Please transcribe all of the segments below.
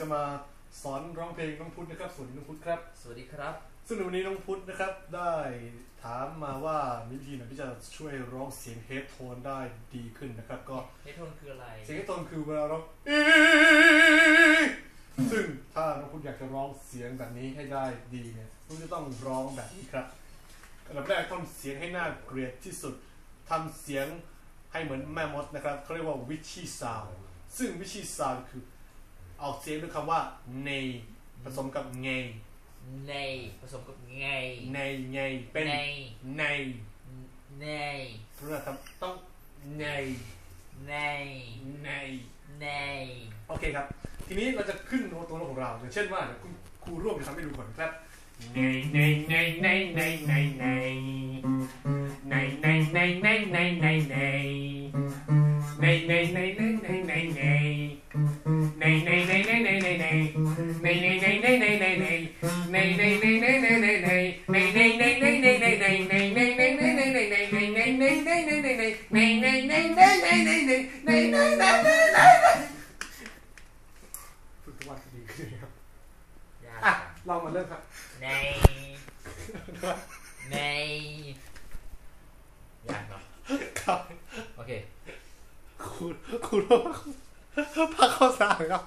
จะมาสอนร้องเพลงน้องพุทธนะครับสวัสดีน้องพุทธครับ สวัสดีครับ ซึ่งในวันนี้น้องพุทธนะครับได้ถามมาว่ามีวิธีไหนที่จะช่วยร้องเสียงเฮดโทนได้ดีขึ้นนะครับ ก็เฮดโทนคืออะไร เสียงเฮดโทนคือเวลาร้องซึ่งถ้าน้องพุทธอยากจะร้องเสียงแบบนี้ให้ได้ดีเนี่ยน้องจะต้องร้องแบบนี้ครับอันดับแรกทำเสียงให้น่าเกลียดที่สุดทำเสียงให้เหมือนแม่มดนะครับเขาเรียกว่าวิชีซาวซึ่งวิชีซาวคือ ออกเสียงด้วยคำว่าในผสมกับไงในผสมกับไงในไงเป็นในในในทุกท่านต้องในในในในโอเคครับ ทีนี้เราจะขึ้นโน้ตตัวของเราอย่างเช่นว่าคุณครูร่วมจะทำให้ดูก่อนครับในในในในในในในในในในในในในในในในใน ฝึกวันดีขึ้นครับอะลองมาเริ่มครับในในยากเนาะครับโอเคคุณคุณว่า พักข้าสารครับ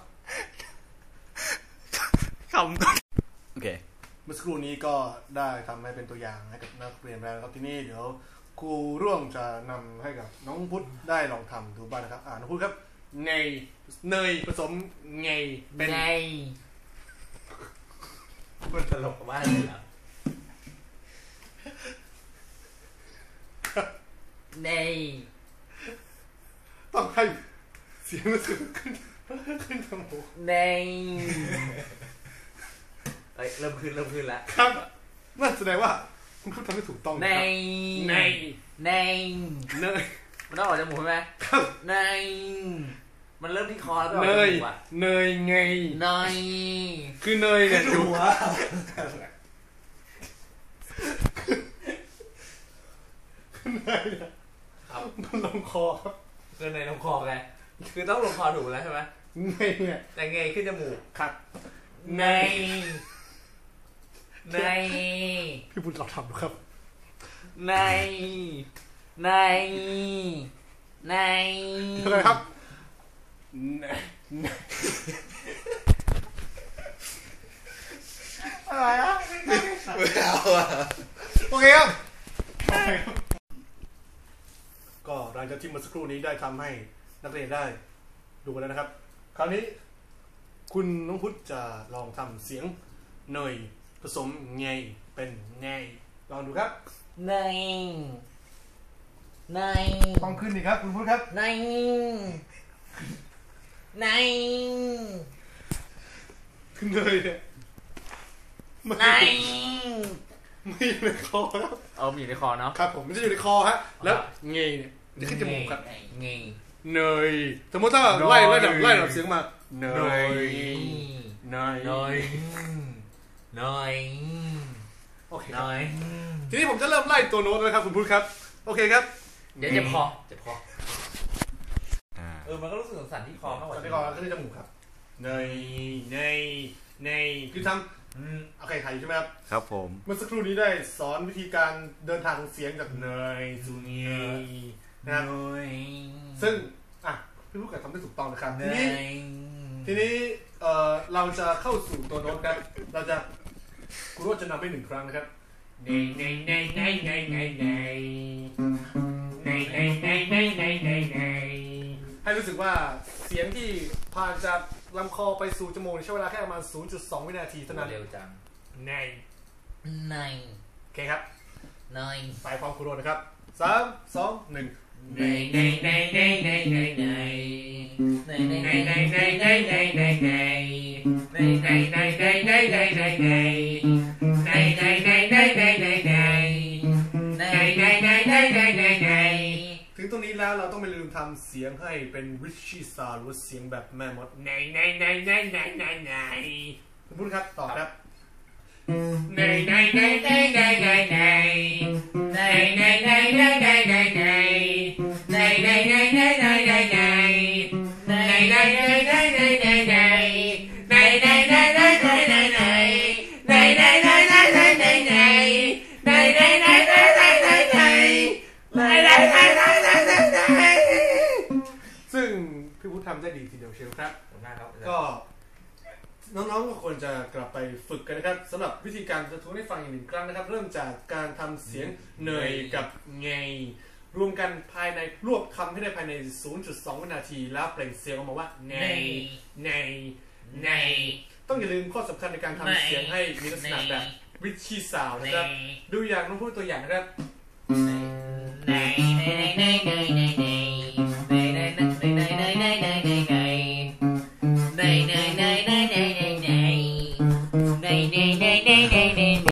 ขำโอเค เมื่อสักครู่นี้ก็ได้ทำให้เป็นตัวอย่างให้กับนักเรียนแล้วครับที่นี่เดี๋ยวครูร่วงจะนำให้กับน้องพุทธได้ลองทำดูบ้างนะครับ อ่าน้องพุทธครับไงเนยผสมไงเป็นไงมันตลกมากเลยครับใต้องให้ เสียงมันสูงขึ้นขึ้นจมูกในเอ้ยเริ่มขึ้นเริ่มขึ้นแล้วครับนั่นแสดงว่าคุณพูดทำได้ถูกต้องในนะครัในในเนยมันต้องออกจมูกใช่ไหมครับในมันเริ่มที่คอแล้วก็ออกเนยเนยไงเนยคือเนยเนี่ยอยู่หัวเนยเนี่ยครับมันลงคอครับเนยลงคอไง คือต้องลงคอถูกแล้วใช่ไหมไม่เนี่ยแต่ไงขึ้นจมูกครับ ใน ใน พี่บุญเราทำดูครับ ใน ใน ในอะไรครับ อะไรอะไม่เอาอะโอเคครับ ก็หลังจากที่มาสักครู่นี้ได้ทำให้ นักเรียนได้ดูแล้วนะครับ คราวนี้คุณน้องพุทธจะลองทำเสียงเนยผสมไงเป็นไงลองดูครับเนยเนยต้องขึ้นดีครับคุณพุทธครับเนยเนยขึ้นเลยเนี่ยเนยไม่อยู่ในคอครับเอามีอยู่ในคอเนาะครับผมไม่ใช่อยู่ในคอฮะแล้วไงเนี่ยจะขึ้นจมูกครับไง เนย สมมติถ้าไล่ไล่แบบไล่แบบเสียงมาเนยเนยเนยเนยโอเคครับทีนี้ผมจะเริ่มไล่ตัวโน้ตนะครับคุณพุทธครับ โอเคครับ เดี๋ยวจะพอจะพอเออมันก็รู้สึกสั่นที่คอมากกว่าสั่นที่คอแล้วก็ที่จมูกครับเนยเนยเนยคือทำโอเคถ่ายอยู่ใช่ไหมครับครับผมเมื่อสักครู่นี้ได้สอนวิธีการเดินทางเสียงจากเนยซูเนยนะครับซึ่ง พี่ผู้กำกับทำได้ถูกต้องนะครับทีนี้ทีนี้เอ่อเราจะเข้าสู่ตัวโน้ตครับ เราจะคุณโรจจะนำไปหนึ่งครั้งนะครับในในในในในในในในในในในในในในให้รู้สึกว่าเสียงที่ผ่านจากลำคอไปสู่จมูกใช้เวลาแค่ประมาณ 0.2 วินาทีเท่านั้นเร็วจังในในโอเคครับในไปความคุณโรจนะครับสามสองหนึ่ง ถึงตรงนี้แล้วเราต้องไม่ลืมทำเสียงให้เป็นริชชี่ซาวหรือเสียงแบบแม่มดไนไนไนไนไนไนไนคุณพูดครับต่อครับไนไนไนไนไนไนไนไนไนไนไน ทีเดียวเชียวครับขอบคุณมากครับก็ น้องๆก็ควรจะกลับไปฝึกกันนะครับสำหรับวิธีการจะทวนให้ฟังอีกหนึ่งครั้งนะครับ เริ่มจากการทำเสียงเหนื่อยกับไง รวมกันภายในรวบคำให้ได้ภายใน 0.2 วินาที แล้วเปล่งเสียงออกมาว่าไงไงไง ต้องอย่าลืมข้อสำคัญในการทำเสียงให้มีลักษณะแบบวิชีสาวนะครับ ดูอย่างน้องพูดตัวอย่างนะครับ